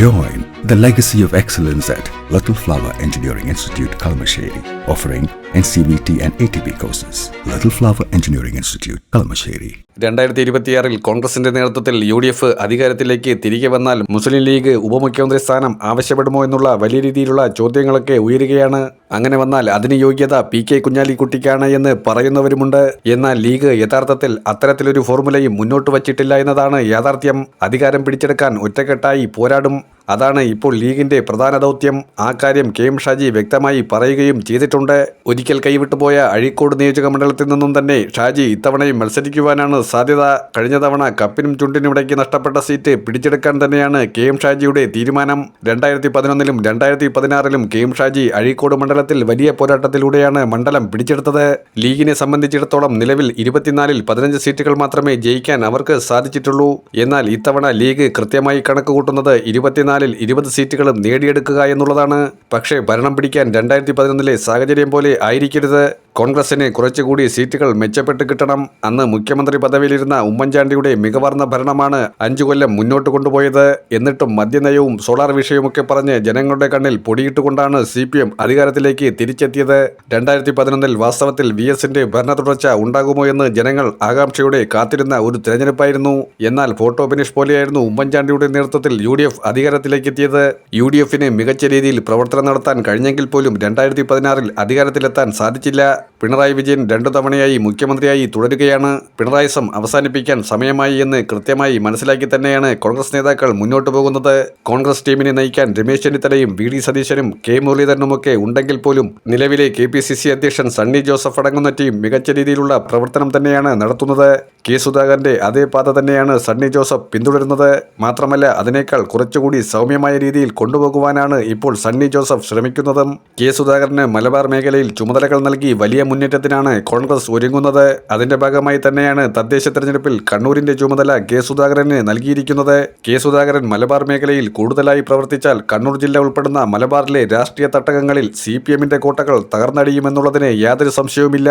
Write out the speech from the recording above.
Join the legacy of excellence at Little Flower Engineering Institute, Kalamasheri, offering NCVT and ATP courses. Little Flower Engineering Institute, Kalamasheri. രണ്ടായിരത്തി ഇരുപത്തിയാറിൽ കോൺഗ്രസിന്റെ നേതൃത്വത്തിൽ U D F അധികാരത്തിലേക്ക് തിരികെ വന്നാൽ മുസ്ലിം league ഉപമുഖ്യമന്ത്രി സ്ഥാനം ആവശ്യപ്പെടുമോ എന്നുള്ള വലിയ രീതിയിലുള്ള ചോദ്യങ്ങളൊക്കെ ഉയരുകയാണ് അങ്ങനെ വന്നാൽ അതിന് യോഗ്യത പി കെ കുഞ്ഞാലിക്കുട്ടിക്കാണ് എന്ന് പറയുന്നവരുമുണ്ട് എന്നാൽ ലീഗ് യഥാർത്ഥത്തിൽ അത്തരത്തിലൊരു ഫോർമുലയും മുന്നോട്ട് വച്ചിട്ടില്ല എന്നതാണ് യാഥാർത്ഥ്യം അധികാരം പിടിച്ചെടുക്കാൻ ഒറ്റക്കെട്ടായി പോരാടും അതാണ് ഇപ്പോൾ ലീഗിന്റെ പ്രധാന ദൗത്യം. ആ കാര്യം കെ എം ഷാജി വ്യക്തമായി പറയുകയും ചെയ്തിട്ടുണ്ട്. ഒരിക്കൽ കൈവിട്ടുപോയ അഴീക്കോട് നിയോജക മണ്ഡലത്തിൽ നിന്നും തന്നെ ഷാജി ഇത്തവണയും മത്സരിക്കുവാനാണ് സാധ്യത. കഴിഞ്ഞ തവണ കപ്പിനും ചുണ്ടിനും ഇടയ്ക്ക് നഷ്ടപ്പെട്ട സീറ്റ് പിടിച്ചെടുക്കാൻ തന്നെയാണ് കെ എം ഷാജിയുടെ തീരുമാനം. രണ്ടായിരത്തി പതിനൊന്നിലും രണ്ടായിരത്തി പതിനാറിലും കെ എം ഷാജി അഴീക്കോട് മണ്ഡലത്തിൽ വലിയ പോരാട്ടത്തിലൂടെയാണ് മണ്ഡലം പിടിച്ചെടുത്തത്. ലീഗിനെ സംബന്ധിച്ചിടത്തോളം നിലവിൽ ഇരുപത്തിനാലിൽ പതിനഞ്ച് സീറ്റുകൾ മാത്രമേ ജയിക്കാൻ അവർക്ക് സാധിച്ചിട്ടുള്ളൂ. എന്നാൽ ഇത്തവണ ലീഗ് കൃത്യമായി കണക്ക് കൂട്ടുന്നത് ഇരുപത്തിനാലിൽ ഇരുപത് സീറ്റുകളും നേടിയെടുക്കുക എന്നുള്ളതാണ്. പക്ഷേ ഭരണം പിടിക്കാൻ രണ്ടായിരത്തി പതിനൊന്നിലെ സാഹചര്യം പോലെ ആയിരിക്കരുത്. കോൺഗ്രസിന് കുറച്ചുകൂടി സീറ്റുകൾ മെച്ചപ്പെട്ട് കിട്ടണം അന്ന് മുഖ്യമന്ത്രി പദവിയിലിരുന്ന ഉമ്മൻചാണ്ടിയുടെ മികവർന്ന ഭരണമാണ് അഞ്ചു കൊല്ലം മുന്നോട്ട് കൊണ്ടുപോയത്. എന്നിട്ടും മദ്യനയവും സോളാർ വിഷയവുമൊക്കെ പറഞ്ഞ് ജനങ്ങളുടെ കണ്ണിൽ പൊടിയിട്ടുകൊണ്ടാണ് സി പി എം അധികാരത്തിലേക്ക് തിരിച്ചെത്തിയത്. രണ്ടായിരത്തി പതിനൊന്നിൽ വാസ്തവത്തിൽ വി എസിന്റെ ഭരണ തുടർച്ച ഉണ്ടാകുമോ എന്ന് ജനങ്ങൾ ആകാംക്ഷയോടെ കാത്തിരുന്ന ഒരു തെരഞ്ഞെടുപ്പായിരുന്നു. എന്നാൽ ഫോട്ടോ ഫിനിഷ് പോലെയായിരുന്നു ഉമ്മൻചാണ്ടിയുടെ നേതൃത്വത്തിൽ യു ഡി എഫ് അധികാരത്തിലേക്ക് എത്തിയത് യു ഡി എഫിന് മികച്ച രീതിയിൽ പ്രവർത്തനം നടത്താൻ കഴിഞ്ഞെങ്കിൽ പോലും രണ്ടായിരത്തി പതിനാറിൽ അധികാരത്തിലെത്താൻ സാധിച്ചില്ല. പിണറായി വിജയൻ രണ്ടു തവണയായി മുഖ്യമന്ത്രിയായി തുടരുകയാണ്. പിണറായിസം അവസാനിപ്പിക്കാൻ സമയമായി എന്ന് കൃത്യമായി മനസ്സിലാക്കി തന്നെയാണ് കോൺഗ്രസ് നേതാക്കൾ മുന്നോട്ടു പോകുന്നത്. കോൺഗ്രസ് ടീമിനെ നയിക്കാൻ രമേശ് ചെന്നിത്തലയും വി ഡി സതീശനും കെ മുരളീധരനുമൊക്കെ ഉണ്ടെങ്കിൽ പോലും നിലവിലെ കെ പി സി സി അധ്യക്ഷൻ സണ്ണി ജോസഫ് അടങ്ങുന്ന ടീം മികച്ച രീതിയിലുള്ള പ്രവർത്തനം തന്നെയാണ് നടത്തുന്നത്. കെ സുധാകരന്റെ അതേ പാത തന്നെയാണ് സണ്ണി ജോസഫ് പിന്തുടരുന്നത്. മാത്രമല്ല അതിനേക്കാൾ കുറച്ചുകൂടി സൗമ്യമായ രീതിയിൽ കൊണ്ടുപോകുവാനാണ് ഇപ്പോൾ സണ്ണി ജോസഫ് ശ്രമിക്കുന്നതും. കെ സുധാകരന് മലബാർ മേഖലയിൽ ചുമതലകൾ നൽകി വലിയ മുന്നേറ്റത്തിനാണ് കോൺഗ്രസ് ഒരുങ്ങുന്നത്. അതിന്റെ ഭാഗമായി തന്നെയാണ് തദ്ദേശ തെരഞ്ഞെടുപ്പിൽ കണ്ണൂരിന്റെ ചുമതല കെ സുധാകരന് നൽകിയിരിക്കുന്നത്. കെ സുധാകരൻ മലബാർ മേഖലയിൽ കൂടുതലായി പ്രവർത്തിച്ചാൽ കണ്ണൂർ ജില്ല ഉൾപ്പെടുന്ന മലബാറിലെ രാഷ്ട്രീയ തട്ടകങ്ങളിൽ സി പി എമ്മിന്റെ കോട്ടകൾ തകർന്നടിയുമെന്നുള്ളതിന് യാതൊരു സംശയവുമില്ല.